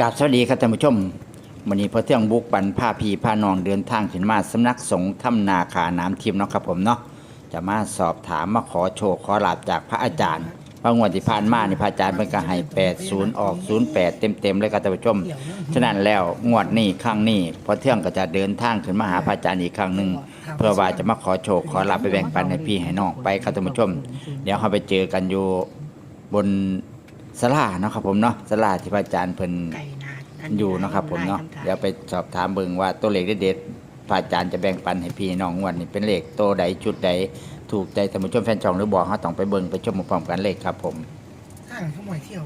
กราบสวัสดีครับท่านผู้ชมวันนี้พอเที่ยงบุกปันผ้าพีผ้านองเดินทางขึ้นมาสำนักสงฆ์ถ้ำนาคาน้ำทิพย์เนาะครับผมเนาะจะมาสอบถามมาขอโชคขอลาบจากพระอาจารย์พระงวดที่ผ่านมานี่พระอาจารย์เป็นก็ให้80ออก08เต็มๆเลยครับท่านผู้ชมฉะนั้นแล้วงวดนี้ครั้งนี้พอเที่ยงก็จะเดินทางขึ้นมาหาพระอาจารย์อีกครั้งหนึ่งเพื่อว่าจะมาขอโชคขอลาบไปแบ่งปันให้พี่ให้น้องไปครับท่านผู้ชม เดี๋ยวเราไปเจอกันอยู่บน ศาลาเนาะครับผมเนาะศาลาที่พระอาจารย์เพิ่นไก่นาอัอยู่เนาะครับผมเนาะเดี๋ยวไปสอบถามเบิ่งว่าตัวเลขเด็ดๆพระอาจารย์จะแบ่งปันให้พี่น้องงวันนี้เป็นเลขโตวใดชุดใดถูกใจท่านผู้ชมแฟนช่องหรือบอกเขาต้องไปเบิ่งไปชมพร้อมๆกันเลขครับผมสร้างเขาหมายเที่ยว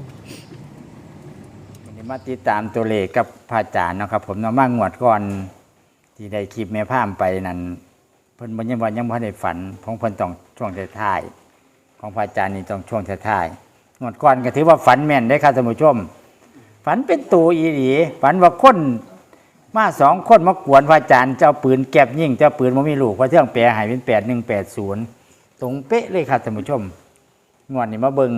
วันนี้มาติดตามตัวเลขกับพระอาจารย์เนาะครับผมเนาะมางวดก่อนที่ได้คลิปแม่พามไปนั้นเพิ่นบ่ยังว่ายังบ่ทันได้ฝันของเพิ่นต้องช่วงท้ายๆของพระอาจารย์นี่ต้องช่วงท้ายๆ งวดก่อนก็ถือว่าฝันแม่นได้อครับท่านผู้ชม ฝันเป็นตูอีหลีฝันว่าคนมาสองคนมากวนพระอาจารย์เจ้าปืนแก็บยิงเจ้าปืนมันมีลูกพระเที่ยงแปลใหายเป็นแปดหนึ่งแปดศูนย์ตรงเป๊ะเลยครับท่านผู้ชมงวดนี้มาเบิง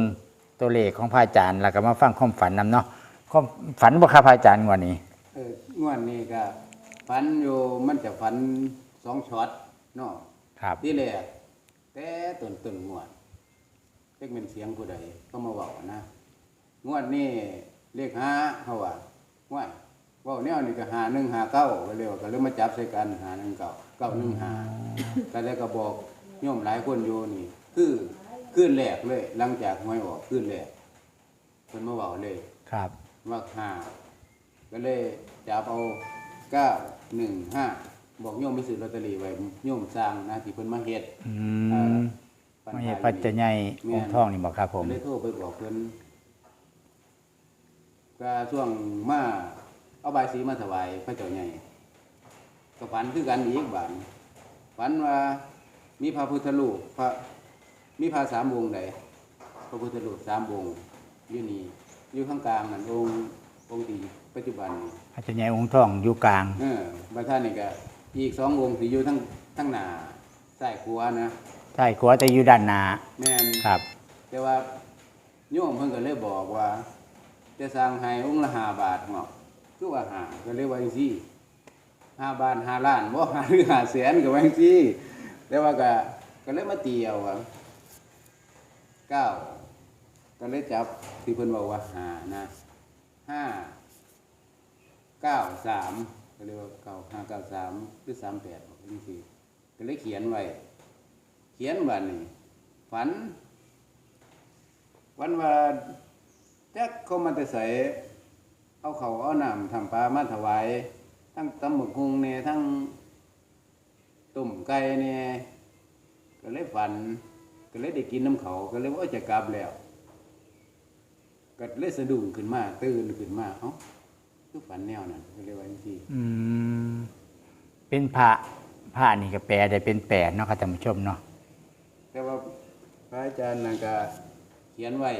ตัวเลขของพระอาจารย์แล้วก็มาฟังความฝันนำเนาะความฝันบ่ครับพระอาจารย์งวดนี้เอองวดนี้ก็ฝันอยู่มันจะฝันสองช็อตเนาะครับที่แรกแต่ต้นต้นงวด เล็กเป็นเสียงผู้ใดก็มาเว้านะงวดนี้เลขห้าเขาว่าว่าเว่าแนวนี่ก็หาหนึ่งหาเก้าก็เรียกว่าก็เลยมาจับใส่กันหาหนึ่งเก้าเก้าหนึ่งหาก็เลยก็บอกโยมหลายคนอยู่นี่ คือขึ้นแรกเลย หลังจากหวยออกขึ้นแรกเพิ่นมาเว้าเลยครับว่าห้าก็เลยจับเอาเก้าหนึ่งห้าบอกโยมไปซื้อลอตเตอรี่ไว้โยมสร้างนะที่เพิ่นมาเฮ็ดอืเอ่มอ ไม่ใช่ปัจจัยใหญ่องค์ทองนี่บอกครับ ผมก็เลยโทรไปบอกเพิ่นก็ช่วงมาเอาใบายสีมาถวายพระเจ้าใหญ่ก็ฝันคือกันอีกบานฝันว่ามีพระพุทธรูปพระมีพระสามองค์ใดพระพุทธรูปสามองค์อยู่นี่อยู่ข้างกลางนั่นองค์องค์ที่ปัจจุบันนี่ปัจจัยใหญ่องค์ทองอยู่กลางเออบางท่านนี่ก็อีกสององค์ที่อยู่ทั้งทั้งหน้าซ้ายขวานะ ใช่ขัวแต่อยู่ด้านหน้าแม่นครับ แต่ว่าโยมเพิ่นก็เลยบอกว่า จะสร้างให้องค์ละห้าบาทเนาะคือว่าห้าก็เลยว่าจังซี่ห้าบาทห้าล้านบ่ห้าหรือห้าแสนก็ว่าจังซี่แต่ว่าก็ก็เลยมาตีเอาว่าเก้าก็เลยจับที่เพิ่นบอกว่าห้านะห้าเก้าสามก็เลยว่าเก้าห้าเก้าสามหรือสามแปดจังซี่ก็เลยเขียนไว้ เขียนวันนี้ฝันวันว่าแจ๊กเขามาแต่ใส่เอาเขาเอาน้ำทำปลามาถวาย ทั้งตำหมึกหุงเนี่ยทั้งตุ่มไก่เนี่ยก็เลยฝัน ก็เลยได้กินน้ำเขาก็เลยว่าจะกลับแล้วก็เลยสะดุ้งขึ้นมา ตื่นขึ้นมาเอ้าคือฝันแนวนั้นก็เลยว่าจังซี่อืมเป็นพระพระนี่ก็แปลได้เป็นแปดเนาะครับท่านผู้ชมเนาะ พระอาจารย์นั่นก็เขียนไว้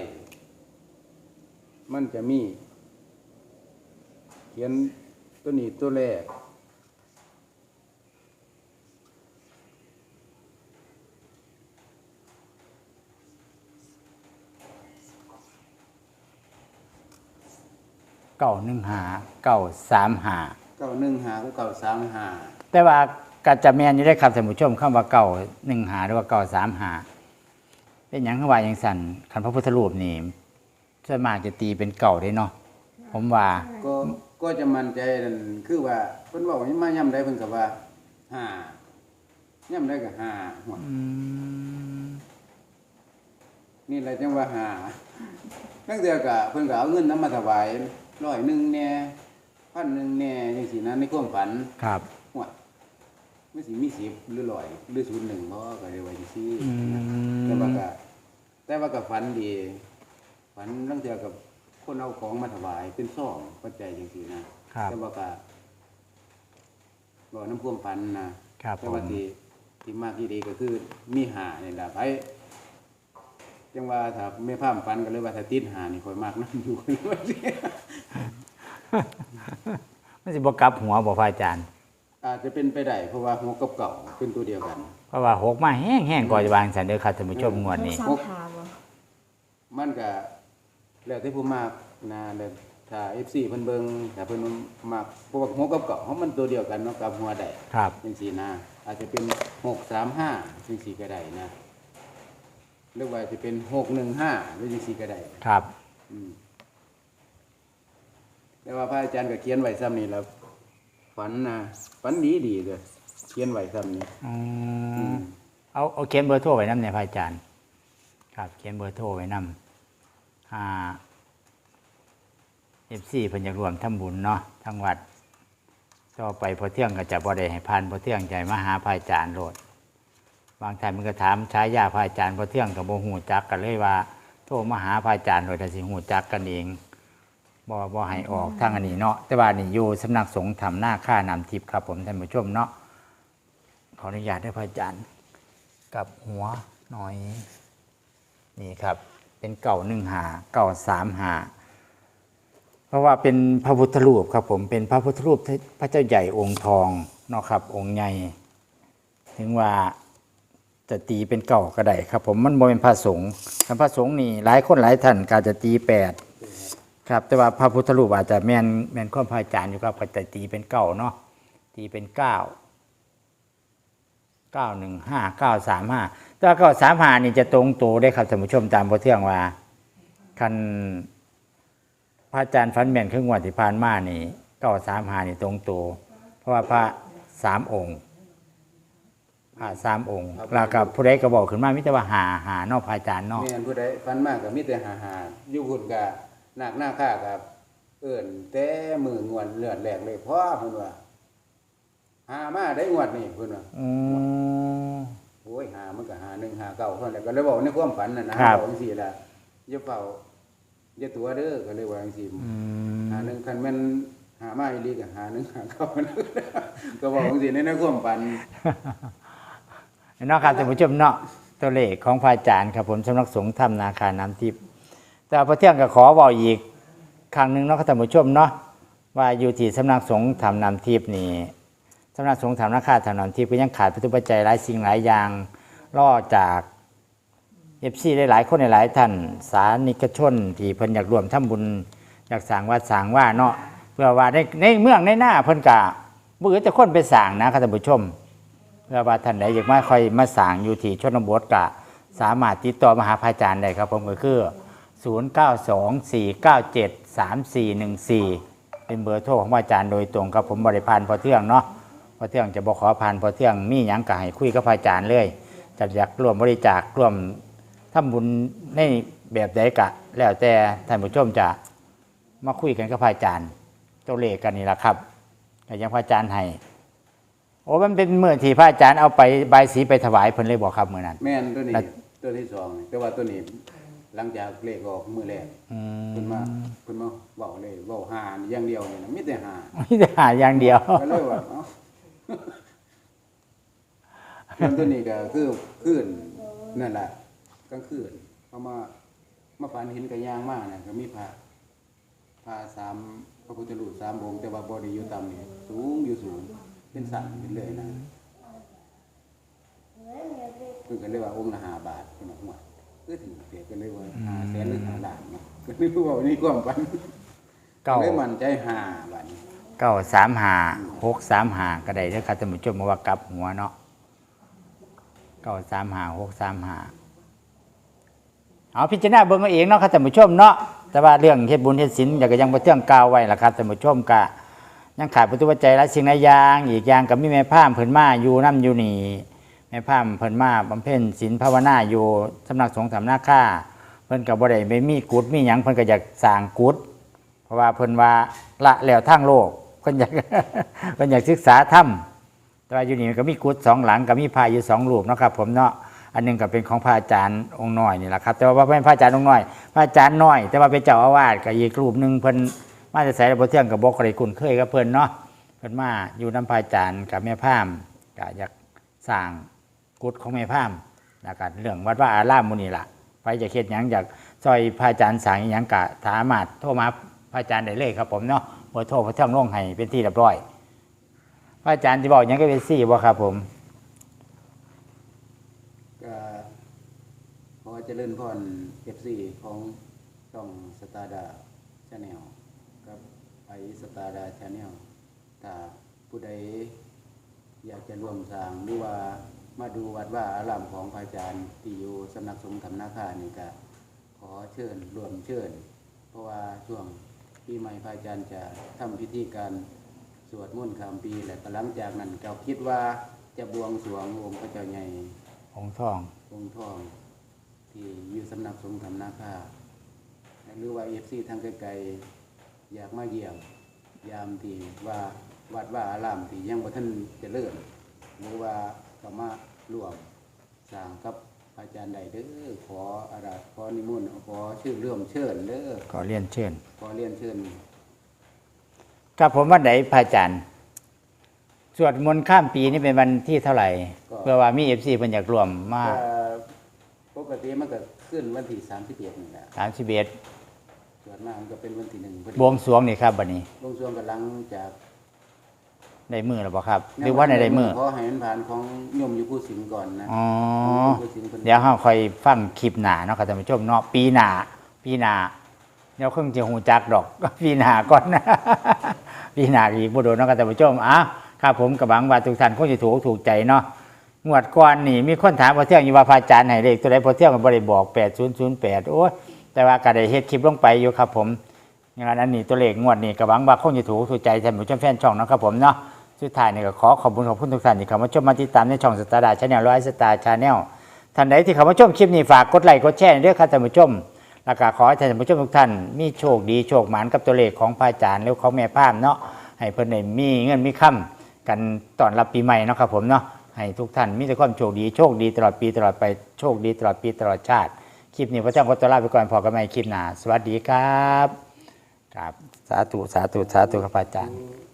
มันจะมี เขียนตัวนี้ตัวแรกเก้าหนึ่งหาเก้าสามหา เก้าหนึ่งหาเก้าสามหาแต่ว่าก็จะแม่นอยู่ได้ครับท่านผู้ชมคำว่าเก่าหนึ่งหาหรือว่าเก่าสามหา เป็นอย่างคือว่าอย่างสันคันพระพุทธรูปนี่ส่วนมากจะตีเป็นเก่าได้เนาะผมว่าก็ก็จะมั่นใจนั่นคือว่าเพิ่นบอกว่ามาย่ำได้เพิ่นก็ว่าห้าย่ำได้ก็ห้าหัวอืมนี่แหละจังว่าห้าตั้งแต่ก็เพิ่นก็เอาเงินนำมาถวายร้อยหนึ่งแน่พันหนึ่งแน่จังซี่นะในความฝันครับหัวไม่สิมีสิบหรือร้อยหรือศูนย์หนึ่งเพราะก็เลยว่าจังซี่อืแต่ว่ามก็ แต่ว่าก็ฝันดี ฝันตั้งแต่กับคนเอาของมาถวายเป็นซ่องปัจจัยจังซี่นะครับแต่ว่าก็บอกน้ำพ่วมฝันนะครับแต่ผมว่าที่ที่มากที่ดีก็คือมีหานี่แหละไปจังว่าถ้าไม่พร่ำฝันก็เลยว่าถ้าติดหานี่ค่อยมากนั่นอยู่มันสิบกลับหัวบ่พระอาจารย์ อาจจะเป็นไปได้เพราะว่าหัวกับเก่าเป็นตัวเดียวกัน เพราะว่าหกมาแห้งแห้งๆก่อนจะวางสันเด้อครับท่านผู้ชมงวดนี้สร้างหาบ่ มันก็แล้วที่ผู้มากนะแล้วถ้า FC เพิ่นเบิ่งถ้าเพิ่นมักพวกหัวกับเกาะเพราะมันตัวเดียวกันเนาะกับหัวได้ครับจังซี่นะอาจจะเป็น 635จังซี่ก็ได้นะหรือว่าจะเป็น 615หรือจังซี่ก็ได้ครับอืมแต่ว่าพระอาจารย์ก็เขียนไว้ซ้ำนี่แล้วฝันนะฝันดีดีๆเลยเขียนไว้ซ้ำนี่อือืมมเอาเอาเขียนเบอร์โทรไว้นำในพระอาจารย์ ครับ เขียนเบอร์โทรไว้นำ อ่าเอฟซีเพิ่นอยากรวมทำบุญเนาะทั้งวัด ต่อไปพอเที่ยงก็จะบ่ได้ให้พันพอเที่ยงใจมาหาพระอาจารย์โลดบางท่านมันก็ถามใช้ยาพระอาจารย์พอเที่ยงกับโบหูจักกันเลยว่า โทรมาหาพระอาจารย์โดยแต่สิหูจักกันเองบ่บ่ให้ออกทางอันนี้เนาะแต่ว่านี่อยู่สำนักสงฆ์ทำหน้าค่านำทิพย์ครับผมท่านผู้ชมเนาะขออนุญาตได้พระอาจารย์กลับหัวหน่อย นี่ครับ เป็นเก่าหนึ่งหาเก่าสามหาเพราะว่าเป็นพระพุทธรูปครับผมเป็นพระพุทธรูปพระเจ้าใหญ่องค์ทองเนาะครับ องค์ใหญ่ถึงว่าจะตีเป็นเก่าก็ได้ครับ ผมมันบ่เป็นพระสงฆ์คำพระสงฆ์นี่หลายคนหลายท่านก็อาจจะตีแปดครับ แต่ว่าพระพุทธรูปอาจจะแมนแมนข้อพระอาจารย์อยู่ครับก็จะตีเป็นเก่าเนาะตีเป็นเก้า เก้าหนึ่งห้าเก้าสามห้าแต่ว่าเก้าสามห้านี่จะตรงตัวได้ครับท่านผู้ชมตามพระเที่ยงว่าคันพระอาจารย์ฟันแม่นครึ่งวันที่ผ่านมานี่เก้าสามห้านี่ตรงตัวเพราะว่าพระสามองค์พระสามองค์แล้วกับผู้ใดก็บอกขึ้นมามิแต่ว่าหาหานอกพระอาจารย์เนอกแม่นผู้ใดฝันมากก็มีแต่หาหาอยู่หุ่นก็หนักหน้าค่ากับเอิ้นแต่มืองวนเลือดแหลกเลยพ่อเพิ่นว่า หามาได้งวดนี่เพิ่นว่าอืม โอ้ยหามันก็หาหนึ่งหาเก้าเท่านั้นแหละก็เลยบอกในความฝันน่ะนะครับบอกจังซี่ล่ะอย่าเฝ้าอย่าตัวเด้อก็เลยว่าจังซี่อืม หาหนึ่งคันแม่นหามาอีหลีก็หาหนึ่งหาเก้าก็บอกจังซี่ในในความฝัน เนอกครับท่านผู้ชมเนาะตัวเลขของพระอาจารย์ครับผมสำนักสงฆ์ถ้ำนาคาน้ำทิพย์แต่พระเที่ยงก็ขอบอกอีกครั้งหนึ่งเนาะครับท่านผู้ชมเนาะว่าอยู่ที่สำนักสงฆ์ถ้ำน้ำทิพย์นี่ สำนักสงฆ์ถ้ำนาคาถ้ำน้ำทิพย์ก็ยังขาดพระตุปัจจัยหลายสิ่งหลายอย่างล่อจากเอฟซีหลายๆคนหลายท่านสานิกชน ที่เพิ่นอยากรวมทำบุญอยากสร้างวัดสร้างว่าเนาะเพื่อว่าในในเมืองในหน้าเพิ่นกะบ่อื่นจะคนไปสร้างนะครับท่านผู้ชม เพื่อว่าท่านใดอยากมาคอยมาสร้างอยู่ที่ชนบทกะ สามารถติดต่อมหาพระอาจารย์ได้ครับผมก็คือ 0924973414 เป็นเบอร์โทรของอาจารย์โดยตรงครับผมบริพานพอเที่ยงเนาะ พอเที่ยงจะบอกขอผ่านพอเที่ยงมีหยังก็ให้คุยกับพระอาจารย์เลยจะอยากร่วมบริจาคร่วมทำบุญในแบบใดกะ แล้วแต่ท่านผู้ชมจะมาคุยกันกับพระอาจารย์ตัวเลขกันนี่แหละครับก็ยังพระอาจารย์ให้โอ้มันเป็นเมื่อที่พระอาจารย์เอาไปใบายสีไปถวายเพิ่นเลยบอกครับมื่อนั้นแม่นตัวนี้แล้วตัวที่สองนี่แต่ว่าตัวนี้หลังจากเลขออกมือแรกอืเพิ่นมมาเพิ่นมาเว้าเลยเว้าหานี่อย่างเดียวนี่นะมีแต่หาไม่ได้หาอย่างเดียวก็เลยว่าเอ้า เรื่อง ตัวนี้ก็คือคืนนั่นแหละกลางคืนเขามามาฝันเห็นกระยางมากนะก็มีพระพระสามพระพุทธรูปสามองค์แต่ว่าบริอยู่ต่ำนี่สูงอยู่สูงเป็นสันเป็นเลยนะเพิ่นก็เลยว่าองค์ละห้าบาทเพิ่นว่าหัวก็ถึงเสียก็เลยว่าห้าแสนหรือห้าล้านเนาะก็เลยว่านี่ความฝันเก้าเลยมั่นใจห้าบาทนี้เก้าสามหาหกสามหาก็ได้เด้อครับท่านผู้ชมมาว่ากลับหัวเนาะ เก้าสามหาหกสามหาเอาพิจารณาเบิ่งเอาเองเนาะครับท่านผู้ชมเนาะแต่ว่าเรื่องเฮ็ดบุญเฮ็ดศีลอยากก็ยังบ่เที่ยงกาวไว้ล่ะครับท่านผู้ชมกะยังขาดประตูปัจจัยหลายสิ่งหลายอย่างอีกอย่างก็มีแม่พร่ามเพิ่นมาอยู่นํอยู่นี่แม่พร่ามเพิ่นมาบำเพ็ญศีลภาวนาอยู่สำนักสงฆ์สำนักค่าเพิ่นก็บ่ได้ไม่มีกุฏมีหยังเพิ่นก็อยากสร้างกุฏเพราะว่าเพิ่นว่าละแล้วทางโลกเพิ่นอยากเพิ่นอยากศึกษาธรรม แต่ว่าอยู่นี่มันก็มีกุฏสองหลังก็มีพระอยู่สองรูปเนาะครับ ผมเนาะอันหนึงก็เป็นของพระอาจารย์องค์น้อยนี่แหละครับ แต่ว่าบ่เป็นพระอาจารย์องค์น้อยพระอาจารย์น้อย แต่ว่าเป็นเจ้าอาวาสก็อีกรูปหนึ่งเพิ่นมาจะใส่บ่เที่ยงกับบ่เคยคุ้นเคยกับเพิ่นเนาะเพิ่นมาอยู่น้ำพระอาจารย์กับแม่พามก็อยากสร้างกุฏของแม่พามแล้วก็เรื่องวัดว่าอารามมู่นี่ล่ะไปจะเฮ็ดหยังอยากซอยพระอาจารย์สางยังกะสามารถโทรมาพระอาจารย์ได้เลยครับ ผมเนาะเบอร์โทรพระเท่งลงให้เป็นที่เรียบร้อย พระอาจารย์ที่บอกยังก็เป็นซี่บ่ครับผมก็ขอเจริญพร FC ของช่องสตาร์ดาชาแนลสตาร์ดาชาแนลถ้าผู้ใดอยากจะร่วมสร้างหรือว่ามาดูวัดว่าอารามของพระอาจารย์ที่อยู่สำนักสงฆ์ธรรมนาคานี่ก็ขอเชิญร่วมเชิญ เพราะว่าช่วงปีใหม่พระอาจารย์จะทำพิธีการ วดมนต์ข้ามปีและก็หลังจากนั้นเราคิดว่าจะบวงสรวงองค์พระเจ้าใหญ่องค์ทององค์ทอง ที่อยู่สำนักสงฆ์ธรรมนาคาหรือว่าเอฟซีทางไกลๆอยากมาเยี่ยมยามที่ว่าวัดว่าอารามที่ยังบ่ท่านเจะเลื่อนหรือว่าก็มาร่วมสร้างกับอาจารย์ใดเด้อขออาราธขอนิมนต์ขอชื่อเรื่อมเชิญเด้อก็เรียนเชิญขอเรียนเชิญ ครับผมวันไหนพระอาจารย์สวดมนต์ข้ามปีนี่เป็นวันที่เท่าไหร่เพื่อว่ามีเอฟซีเพิ่นอยากรวมมาก็ปกติมันก็ขึ้นวันที่31นี่แหละสามสิบเอ็ดส่วนมากมันก็เป็นวันที่หนึ่งพอดีบวงสรวงนี่ครับบัดนี้ บวงสรวงกำลังจากได้มือหรือเปล่าครับ หรือว่าในได้มือขอให้มันผ่านของโยมอยู่ผู้สิงก่อนนะอ๋อ ของโยมผู้สิงพิ่น เดี๋ยวเราคอยฟังคลิปหน้าเนาะครับท่านผู้ชมเนาะปีหน้าปีหน้า เดี๋ยวคงจะหูจักดอกปีหนาก่อนนะปีหนาอีกบ่โดนนาะครับท่านผู้ชมอะครับผมกับบังว่าทุกท่านคงจะถูกถูกใจเนาะงวดก่อนนี่มีคนถามพอเที่ยงอยู่ว่าพระอาจารย์ให้เลขตัวใดพอเที่ยงก็บ่ได้บอก8008โอ้แต่ว่าก็ได้เฮ็ดคลิปลงไปอยู่ครับผมอย่านอันนี้ตัวเลขงวดนี้กับบังว่าคงจะถูกถูกใจท่านผู้ชมแฟนช่องนะครับผมเนาะสุดท้ายนี่ก็ขอขอบคุณขอบคุณทุกท่านที่เข้ามาชมมาติดตามในช่องสตาร์ดาชาแนลร้อยสตาร์ชาแนลท่านใดที่เข้ามาชมคลิปนี้ฝากกดไลค์กดแชร์ด้วยครับท่านผู้ชม แล้วก็ขอให้ท่านผู้ชมทุกท่าน มีโชคดีโชคหมานกับตัวเลขของพระอาจารย์หรือของแม่พามเนาะให้เพิ่อนได้มีเงินมีค่ำกันตอนรับปีใหม่เนาะครับผมเนาะให้ทุกท่านมีแต่ความโชคดีโชคดีตลอดปีตลอดไปโชคดีตลอดปีตลอดชาติคลิปนี้พระเจ้าขอตัวลาไปก่อนพอกันใหม่คลิปหน้าสวัสดีครับครับสาธุสาธุสาธุครับอาจารย์